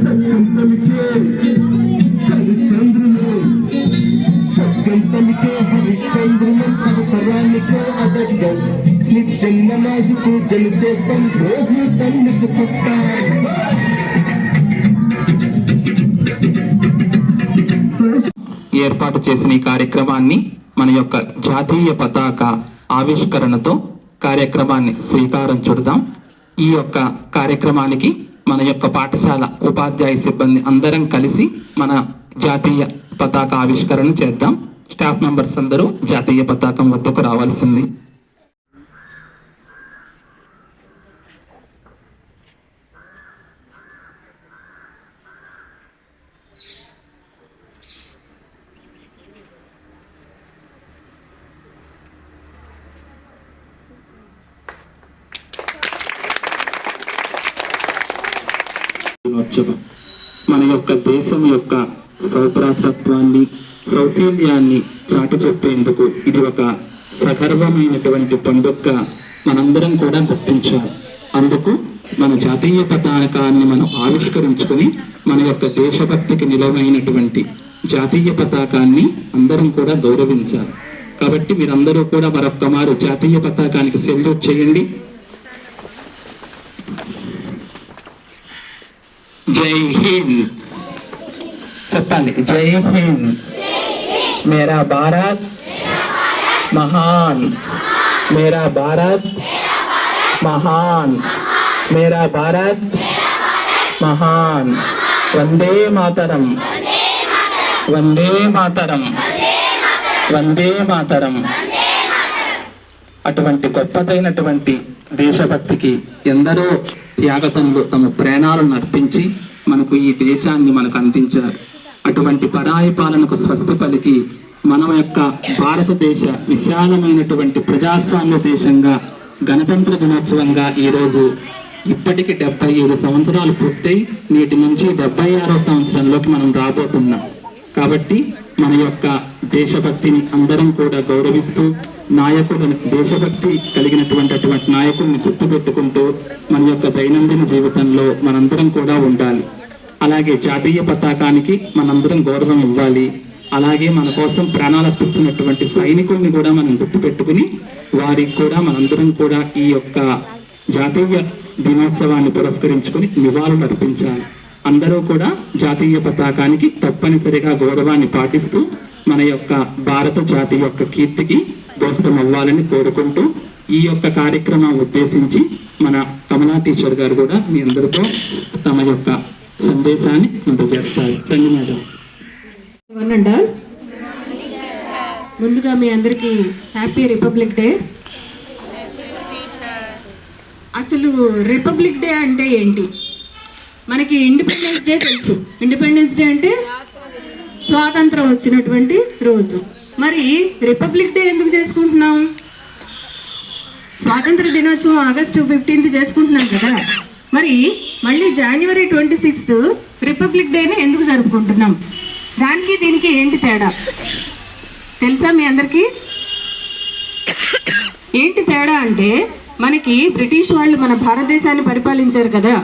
సత్యం పలికే హరిచంద్రులు సత్యం పలికే హరిచంద్రులు అవసరానికే అడగం నిత్యం నమాజు పూజలు చేస్తాం రోజు తల్లికి చూస్తాం ఏర్పాటు చేసిన ఈ కార్యక్రమాన్ని మన యొక్క జాతీయ పతాక ఆవిష్కరణతో కార్యక్రమాన్ని స్వీకారం చుడదాం. ఈ యొక్క కార్యక్రమానికి మన యొక్క పాఠశాల ఉపాధ్యాయ సిబ్బంది అందరం కలిసి మన జాతీయ పతాక ఆవిష్కరణ చేద్దాం. స్టాఫ్ మెంబర్స్ అందరూ జాతీయ పతాకం వద్దకు రావాల్సింది. దినోత్సవం మన యొక్క దేశం యొక్క సౌభ్రాతత్వాన్ని సౌశీల్యాన్ని చాటి చెప్పేందుకు ఇది ఒక సగర్వమైనటువంటి పండుగ మనందరం కూడా గుర్తించాలి. అందుకు మన జాతీయ పతాకాన్ని మనం ఆవిష్కరించుకుని మన యొక్క దేశభక్తికి నిలవైనటువంటి జాతీయ పతాకాన్ని అందరం కూడా గౌరవించాలి. కాబట్టి మీరందరూ కూడా మరొక్క మారు జాతీయ పతాకానికి సెల్యూట్ చేయండి జై హింద్. చెప్పండి. జై హింద్. మేరా భారత్. మహాన్. మేరా భారత్. మహాన్. మేరా భారత్. మహాన్. వందే మాతరం. వందే మాతరం. వందే మాతరం. అటువంటి గొప్పదైనటువంటి దేశభక్తికి ఎందరో త్యాగతంలో తమ ప్రాణాలను అర్పించి మనకు ఈ దేశాన్ని మనకు అందించారు అటువంటి పరాయి పాలనకు స్వస్తి పలికి మన యొక్క భారతదేశ విశాలమైనటువంటి ప్రజాస్వామ్య దేశంగా గణతంత్ర దినోత్సవంగా ఈరోజు ఇప్పటికి డెబ్బై ఏడు సంవత్సరాలు పూర్తయి నేటి నుంచి డెబ్బై ఆరో సంవత్సరంలోకి మనం రాబోతున్నాం. కాబట్టి మన యొక్క దేశభక్తిని అందరం కూడా గౌరవిస్తూ నాయకులను దేశభక్తి కలిగినటువంటి అటువంటి నాయకుల్ని గుర్తుపెట్టుకుంటూ మన యొక్క దైనందిన జీవితంలో మనందరం కూడా ఉండాలి. అలాగే జాతీయ పతాకానికి మనందరం గౌరవం ఇవ్వాలి. అలాగే మన కోసం ప్రాణాలు అర్పిస్తున్నటువంటి సైనికుల్ని కూడా మనం గుర్తుపెట్టుకుని వారికి కూడా మనందరం కూడా ఈ యొక్క జాతీయ దినోత్సవాన్ని పురస్కరించుకుని నివాళులు అర్పించాలి. అందరూ కూడా జాతీయ పతాకానికి తప్పనిసరిగా గౌరవాన్ని పాటిస్తూ మన యొక్క భారత జాతి యొక్క కీర్తికి దోహదం అవ్వాలని కోరుకుంటూ ఈ యొక్క కార్యక్రమం ఉద్దేశించి మన కమలా టీచర్ గారు కూడా మీ అందరితో తమ యొక్క సందేశాన్ని అందజేస్తారు ధన్యవాదాలు వన్ ముందుగా మీ అందరికీ హ్యాపీ రిపబ్లిక్ డే. అసలు రిపబ్లిక్ డే అంటే ఏంటి? మనకి ఇండిపెండెన్స్ డే తెలుసు. ఇండిపెండెన్స్ డే అంటే స్వాతంత్రం వచ్చినటువంటి రోజు. మరి రిపబ్లిక్ డే ఎందుకు చేసుకుంటున్నాం? స్వాతంత్ర దినోత్సవం ఆగస్టు ఫిఫ్టీన్త్ చేసుకుంటున్నాం కదా. మరి మళ్ళీ జనవరి ట్వంటీ సిక్స్త్ రిపబ్లిక్ డేని ఎందుకు జరుపుకుంటున్నాం? దానికి దీనికి ఏంటి తేడా? తెలుసా మీ అందరికీ? ఏంటి తేడా అంటే మనకి బ్రిటిష్ వాళ్ళు మన భారతదేశాన్ని పరిపాలించారు కదా.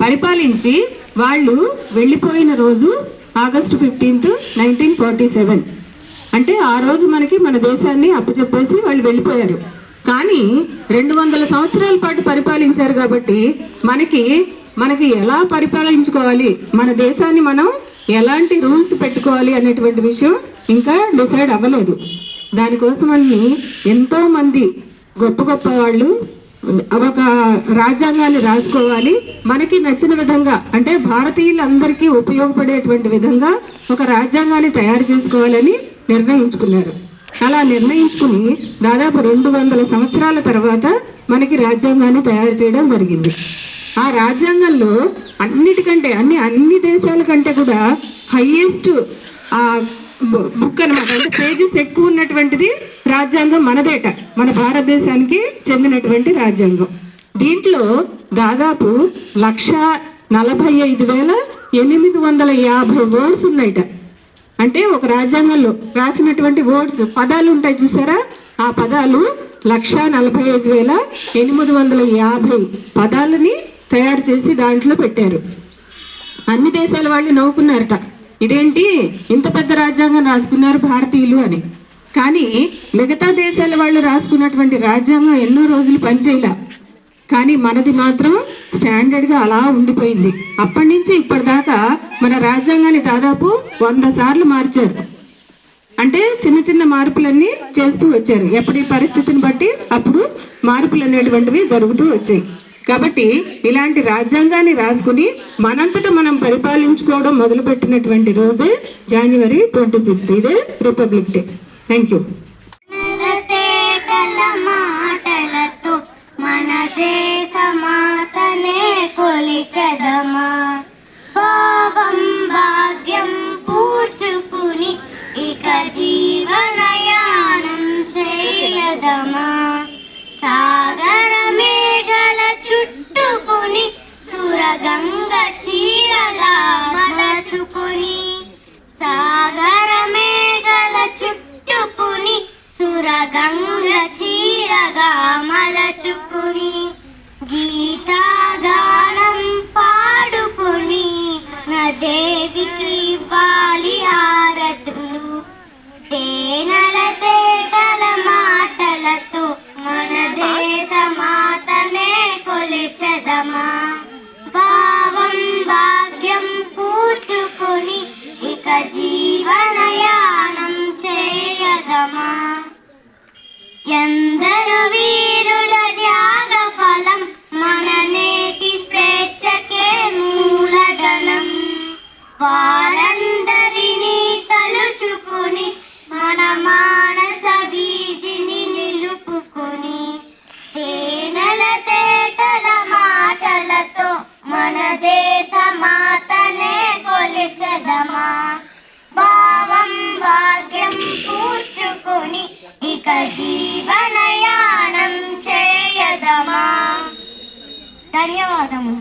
పరిపాలించి వాళ్ళు వెళ్ళిపోయిన రోజు August fifteenth nineteen forty seven అంటే ఆ రోజు మనకి మన దేశాన్ని అప్పచెప్పేసి వాళ్ళు వెళ్ళిపోయారు. కానీ రెండు వందల సంవత్సరాల పాటు పరిపాలించారు కాబట్టి మనకి మనకి ఎలా పరిపాలించుకోవాలి? మన దేశాన్ని మనం ఎలాంటి రూల్స్ పెట్టుకోవాలి అనేటువంటి విషయం ఇంకా డిసైడ్ అవ్వలేదు. దానికోసం ఎంతోమంది ఎంతో మంది గొప్ప గొప్ప వాళ్ళు ఒక రాజ్యాంగాన్ని రాసుకోవాలి. మనకి నచ్చిన విధంగా అంటే భారతీయులందరికీ ఉపయోగపడేటువంటి విధంగా ఒక రాజ్యాంగాన్ని తయారు చేసుకోవాలని నిర్ణయించుకున్నారు. అలా నిర్ణయించుకుని దాదాపు రెండు వందల సంవత్సరాల తర్వాత మనకి రాజ్యాంగాన్ని తయారు చేయడం జరిగింది. ఆ రాజ్యాంగంలో అన్నిటికంటే అన్ని అన్ని దేశాల కంటే కూడా హైయెస్ట్ ఆ బుక్ అనమాట అంటే పేజెస్ ఎక్కువ ఉన్నటువంటిది రాజ్యాంగం మనదేట. మన భారతదేశానికి చెందినటువంటి రాజ్యాంగం. దీంట్లో దాదాపు లక్ష నలభై ఐదు వేల ఎనిమిది వందల యాభై వర్డ్స్ ఉన్నాయట. అంటే ఒక రాజ్యాంగంలో రాసినటువంటి వర్డ్స్ పదాలు ఉంటాయి చూసారా? ఆ పదాలు లక్ష నలభై ఐదు వేల ఎనిమిది వందల యాభై పదాలని తయారు చేసి దాంట్లో పెట్టారు. అన్ని దేశాల వాళ్ళు నవ్వుకున్నారట. ఇదేంటి? ఇంత పెద్ద రాజ్యాంగం రాసుకున్నారు భారతీయులు అని. కానీ మిగతా దేశాల వాళ్ళు రాసుకున్నటువంటి రాజ్యాంగం ఎన్నో రోజులు పనిచేయలే. కానీ మనది మాత్రం స్టాండర్డ్గా అలా ఉండిపోయింది. అప్పటి నుంచి ఇప్పటిదాకా మన రాజ్యాంగాన్ని దాదాపు వంద సార్లు మార్చారు. అంటే చిన్న చిన్న మార్పులన్నీ చేస్తూ వచ్చారు. ఎప్పటి పరిస్థితిని బట్టి అప్పుడు మార్పులు అనేటువంటివి జరుగుతూ వచ్చాయి. కాబట్టి ఇలాంటి రాజ్యాంగాన్ని రాసుకుని మనంతట మనం పరిపాలించుకోవడం మొదలుపెట్టినటువంటి రోజే జనవరి ట్వంటీ సిక్స్త్ ఇదే రిపబ్లిక్ డే థ్యాంక్ యూ మన కొలిచెదమా? భావం భాగ్యం పూచుకుని ఇక జీవనయానం చేయదమా? గీతాగానం పాడుకుని నా దేవికి ఇవ్వాలి హారతులు తేనెల తేటల మాటలతో మన దేశ మాతనే కొలిచెదమా? చేదమా భావం భాగ్యం కూర్చుకుని ఇక జీవనయానం చేయదమా? ధన్యవాదము